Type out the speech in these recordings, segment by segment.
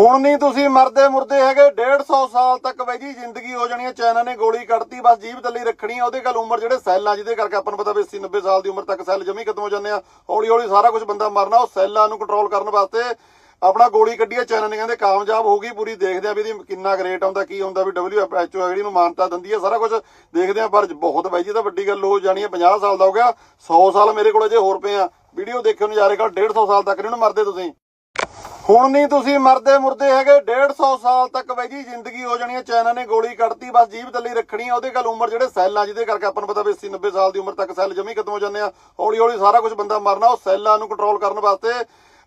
ਹੁਣ ਨਹੀਂ ਤੁਸੀਂ ਮਰਦੇ ਮੁਰਦੇ ਹੈਗੇ 150 ਸਾਲ ਤੱਕ ਬਾਈ ਜੀ ਜ਼ਿੰਦਗੀ ਹੋ ਜਾਣੀ ਹੈ ਚਾਈਨਾ ਨੇ ਗੋਲੀ ਕੱਢਤੀ, ਬਸ ਜੀਭ ਥੱਲੇ ਰੱਖਣੀ ਆ ਉਹਦੇ ਗੱਲ ਉਮਰ ਜਿਹੜੇ ਸੈੱਲ ਆ, ਜਿਹਦੇ ਕਰਕੇ ਆਪਾਂ ਨੂੰ ਪਤਾ ਵੀ 80 90 ਸਾਲ ਦੀ ਉਮਰ ਤੱਕ ਸੈੱਲ ਜਮੀ ਖਤਮ ਹੋ ਜਾਂਦੇ ਆ। ਹੌਲੀ ਹੌਲੀ ਸਾਰਾ ਕੁਝ ਬੰਦਾ ਮਰਨਾ, ਉਹ ਸੈੱਲਾਂ ਨੂੰ ਕੰਟਰੋਲ ਕਰਨ ਵਾਸਤੇ ਆਪਣਾ ਗੋਲੀ ਕੱਢੀ ਹੈ ਚਾਈਨਾ ਨੇ ਕਹਿੰਦੇ ਕਾਮਯਾਬ ਹੋ ਗਈ ਪੂਰੀ, ਦੇਖਦੇ ਆ ਵੀ ਇਹਦੀ ਕਿੰਨਾ ਗ੍ਰੇਟ ਆਉਂਦਾ, ਕੀ ਹੁੰਦਾ ਵੀ WHO ਜਿਹੜੀ ਨੂੰ ਮਾਨਤਾ ਦਿੰਦੀ ਹੈ, ਸਾਰਾ ਕੁਝ ਦੇਖਦੇ ਆ, ਪਰ ਬਹੁਤ ਬਾਈ ਜੀ ਤਾਂ ਵੱਡੀ ਗੱਲ ਹੋ ਜਾਣੀ ਹੈ 50 ਸਾਲ ਦਾ ਹੋ ਗਿਆ 100 ਸਾਲ ਮੇਰੇ ਕੋਲ ਅਜੇ ਹੋਰ ਪਏ ਆ। ਵੀਡੀਓ ਦੇਖਣ ਨੂੰ ਜਾ ਰਹੇ ਕੱਲ 150 ਸਾਲ ਤੱਕ ਨਹੀਂ ਮਰਦੇ ਤੁਸੀਂ। ਹੁਣ ਨਹੀਂ ਤੁਸੀਂ ਮਰਦੇ ਮੁਰਦੇ ਹੈਗੇ 150 ਸਾਲ ਤੱਕ ਬਾਈ ਜੀ ਜ਼ਿੰਦਗੀ ਹੋ ਜਾਣੀ ਹੈ ਚਾਈਨਾ ਨੇ ਗੋਲੀ ਕੱਢਤੀ, ਬਸ ਜੀਭ ਥੱਲੇ ਰੱਖਣੀ ਆ ਉਹਦੇ ਗੱਲ ਉਮਰ ਜਿਹੜੇ ਸੈੱਲ ਆ, ਜਿਹਦੇ ਕਰਕੇ ਆਪਾਂ ਨੂੰ ਪਤਾ ਵੀ 80 90 ਸਾਲ ਦੀ ਉਮਰ ਤੱਕ ਸੈੱਲ ਜਮੀ ਖਤਮ ਹੋ ਜਾਂਦੇ ਆ। ਹੌਲੀ ਹੌਲੀ ਸਾਰਾ ਕੁਝ ਬੰਦਾ ਮਰਨਾ, ਉਹ ਸੈੱਲਾਂ ਨੂੰ ਕੰਟਰੋਲ ਕਰਨ ਵਾਸਤੇ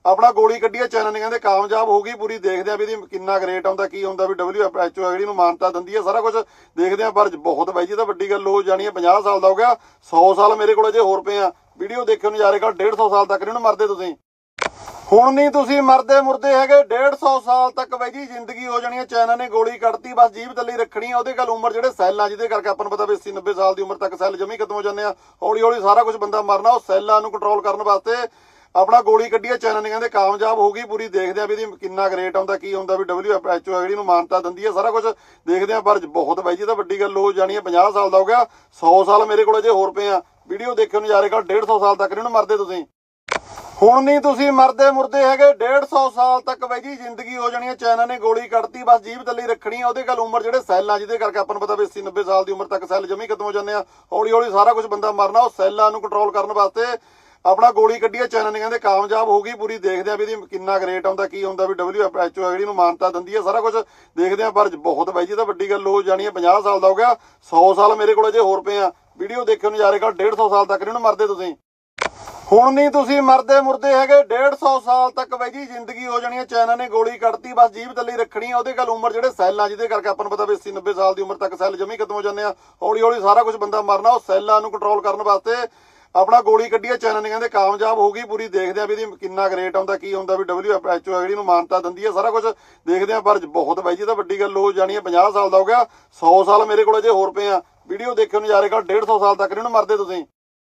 ਆਪਣਾ ਗੋਲੀ ਕੱਢੀ ਹੈ ਚਾਈਨਾ ਨੇ ਕਹਿੰਦੇ ਕਾਮਯਾਬ ਹੋ ਗਈ ਪੂਰੀ, ਦੇਖਦੇ ਆ ਵੀ ਇਹਦੀ ਕਿੰਨਾ ਰੇਟ ਆਉਂਦਾ, ਕੀ ਹੁੰਦਾ, ਵੀ WHO ਜਿਹੜੀ ਨੂੰ ਮਾਨਤਾ ਦਿੰਦੀ ਹੈ, ਸਾਰਾ ਕੁਝ ਦੇਖਦੇ ਆ, ਪਰ ਬਹੁਤ ਬਾਈ ਜੀ ਤਾਂ ਵੱਡੀ ਗੱਲ ਹੋ ਜਾਣੀ ਹੈ 50 ਸਾਲ ਦਾ ਹੋ ਗਿਆ 100 ਸਾਲ ਮੇਰੇ ਕੋਲ ਅਜੇ ਹੋਰ ਪਏ ਆ। ਵੀਡੀਓ ਦੇਖਣ ਨੂੰ ਜਾ ਰਹੇ ਕੱਲ 150 ਸਾਲ ਤੱਕ ਨਹੀਂ ਮਰਦੇ ਤੁਸੀਂ। ਹੁਣ ਨਹੀਂ ਤੁਸੀਂ ਮਰਦੇ ਮੁਰਦੇ ਹੈਗੇ 150 ਸਾਲ ਤੱਕ ਬਾਈ ਜੀ ਜ਼ਿੰਦਗੀ ਹੋ ਜਾਣੀ ਹੈ ਚਾਈਨਾ ਨੇ ਗੋਲੀ ਕੱਢਤੀ, ਬਸ ਜੀਬ ਥੱਲੇ ਰੱਖਣੀ ਆ ਉਹਦੇ ਗੱਲ ਉਮਰ ਜਿਹੜੇ ਸੈੱਲ ਆ, ਜਿਹਦੇ ਕਰਕੇ ਆਪਾਂ ਨੂੰ ਪਤਾ ਵੀ 80 90 ਸਾਲ ਦੀ ਉਮਰ ਤੱਕ ਸੈੱਲ ਜਮੀ ਖਤਮ ਹੋ ਜਾਂਦੇ ਆ। ਹੌਲੀ ਹੌਲੀ ਸਾਰਾ ਕੁਝ ਬੰਦਾ ਮਰਨਾ, ਉਹ ਸੈੱਲਾਂ ਨੂੰ ਕੰਟਰੋਲ ਕਰਨ ਵਾਸਤੇ ਆਪਣਾ ਗੋਲੀ ਕੱਢੀ ਹੈ ਚਾਈਨਾ ਨੇ ਕਹਿੰਦੇ ਕਾਮਯਾਬ ਹੋ ਗਈ ਪੂਰੀ, ਦੇਖਦੇ ਆ ਵੀ ਇਹਦੀ ਕਿੰਨਾ ਗ੍ਰੇਟ ਆਉਂਦਾ, ਕੀ ਹੁੰਦਾ, ਵੀ WHO ਜਿਹੜੀ ਨੂੰ ਮਾਨਤਾ ਦਿੰਦੀ ਹੈ, ਸਾਰਾ ਕੁਝ ਦੇਖਦੇ ਆ, ਪਰ ਬਹੁਤ ਬਾਈ ਜੀ ਤਾਂ ਵੱਡੀ ਗੱਲ ਹੋ ਜਾਣੀ ਹੈ 50 ਸਾਲ ਦਾ ਹੋ ਗਿਆ 100 ਸਾਲ ਮੇਰੇ ਕੋਲ ਅਜੇ ਹੋਰ ਪਏ ਆ। ਵੀਡੀਓ ਦੇਖਣ ਨੂੰ ਜਾ ਰਹੇ ਕੱਲ 150 ਸਾਲ ਤੱਕ ਨਹੀਂ ਮਰਦੇ ਤੁਸੀਂ। ਹੁਣ ਨਹੀਂ ਤੁਸੀਂ ਮਰਦੇ ਮੁਰਦੇ ਹੈਗੇ 150 ਸਾਲ ਤੱਕ ਬਾਈ ਜੀ ਜ਼ਿੰਦਗੀ ਹੋ ਜਾਣੀ ਹੈ ਚਾਈਨਾ ਨੇ ਗੋਲੀ ਕੱਢਤੀ, ਬਸ ਜੀਭ ਥੱਲੇ ਰੱਖਣੀ ਆ ਉਹਦੇ ਗੱਲ ਉਮਰ ਜਿਹੜੇ ਸੈੱਲ ਆ, ਜਿਹਦੇ ਕਰਕੇ ਆਪਾਂ ਨੂੰ ਪਤਾ ਵੀ 80 90 ਸਾਲ ਦੀ ਉਮਰ ਤੱਕ ਸੈੱਲ ਜਮੀ ਖਤਮ ਹੋ ਜਾਂਦੇ ਆ। ਹੌਲੀ ਹੌਲੀ ਸਾਰਾ ਕੁਝ ਬੰਦਾ ਮਰਨਾ, ਉਹ ਸੈੱਲਾਂ ਨੂੰ ਕੰਟਰੋਲ ਕਰਨ ਵਾਸਤੇ ਆਪਣਾ ਗੋਲੀ ਕੱਢੀ ਹੈ ਚਾਈਨਾ ਨੇ ਕਹਿੰਦੇ ਕਾਮਯਾਬ ਹੋ ਗਈ ਪੂਰੀ, ਦੇਖਦੇ ਆ ਵੀ ਇਹਦੀ ਕਿੰਨਾ ਗ੍ਰੇਟ ਆਉਂਦਾ, ਕੀ ਹੁੰਦਾ, ਵੀ WHO ਜਿਹੜੀ ਨੂੰ ਮਾਨਤਾ ਦਿੰਦੀ ਹੈ, ਸਾਰਾ ਕੁਝ ਦੇਖਦੇ ਆ, ਪਰ ਬਹੁਤ ਬਾਈ ਜੀ ਤਾਂ ਵੱਡੀ ਗੱਲ ਹੋ ਜਾਣੀ ਹੈ 50 ਸਾਲ ਦਾ ਹੋ ਗਿਆ 100 ਸਾਲ ਮੇਰੇ ਕੋਲ ਅਜੇ ਹੋਰ ਪਏ ਆ। ਵੀਡੀਓ ਦੇਖਣ ਨੂੰ ਜਾ ਰਹੇ ਕੱਲ 150 ਸਾਲ ਤੱਕ ਨਹੀਂ ਮਰਦੇ ਤੁਸੀਂ। ਹੁਣ ਨਹੀਂ ਤੁਸੀਂ ਮਰਦੇ ਮੁਰਦੇ ਹੈਗੇ 150 ਸਾਲ ਤੱਕ ਬਾਈ ਜੀ ਜ਼ਿੰਦਗੀ ਹੋ ਜਾਣੀ ਹੈ ਚਾਈਨਾ ਨੇ ਗੋਲੀ ਕੱਢਤੀ, ਬਸ ਜੀਭ ਥੱਲੇ ਰੱਖਣੀ ਆ ਉਹਦੇ ਗੱਲ ਉਮਰ ਜਿਹੜੇ ਸੈੱਲ ਆ, ਜਿਹਦੇ ਕਰਕੇ ਆਪਾਂ ਨੂੰ ਪਤਾ ਵੀ 80 90 ਸਾਲ ਦੀ ਉਮਰ ਤੱਕ ਸੈੱਲ ਜਮੀ ਖਤਮ ਹੋ ਜਾਂਦੇ ਆ। ਹੌਲੀ ਹੌਲੀ ਸਾਰਾ ਕੁਝ ਬੰਦਾ ਮਰਨਾ, ਉਹ ਸੈੱਲਾਂ ਨੂੰ ਕੰਟਰੋਲ ਕਰਨ ਵਾਸਤੇ ਆਪਣਾ ਗੋਲੀ ਕੱਢੀ ਹੈ ਚਾਈਨਾ ਨੇ ਕਹਿੰਦੇ ਕਾਮਯਾਬ ਹੋ ਗਈ ਪੂਰੀ, ਦੇਖਦੇ ਆ ਵੀ ਇਹਦੀ ਕਿੰਨਾ ਗ੍ਰੇਟ ਆਉਂਦਾ, ਕੀ ਹੁੰਦਾ, ਵੀ WHO ਜਿਹੜੀ ਨੂੰ ਮਾਨਤਾ ਦਿੰਦੀ ਹੈ, ਸਾਰਾ ਕੁਝ ਦੇਖਦੇ ਆ, ਪਰ ਬਹੁਤ ਬਾਈ ਜੀ ਤਾਂ ਵੱਡੀ ਗੱਲ ਹੋ ਜਾਣੀ ਹੈ 50 ਸਾਲ ਦਾ ਹੋ ਗਿਆ 100 ਸਾਲ ਮੇਰੇ ਕੋਲ ਅਜੇ ਹੋਰ ਪਏ ਆ। ਵੀਡੀਓ ਦੇਖਣ ਨੂੰ ਜਾ ਰਹੇ ਕੱਲ 150 ਸਾਲ ਤੱਕ ਨਹੀਂ ਮਰਦੇ ਤੁਸੀਂ।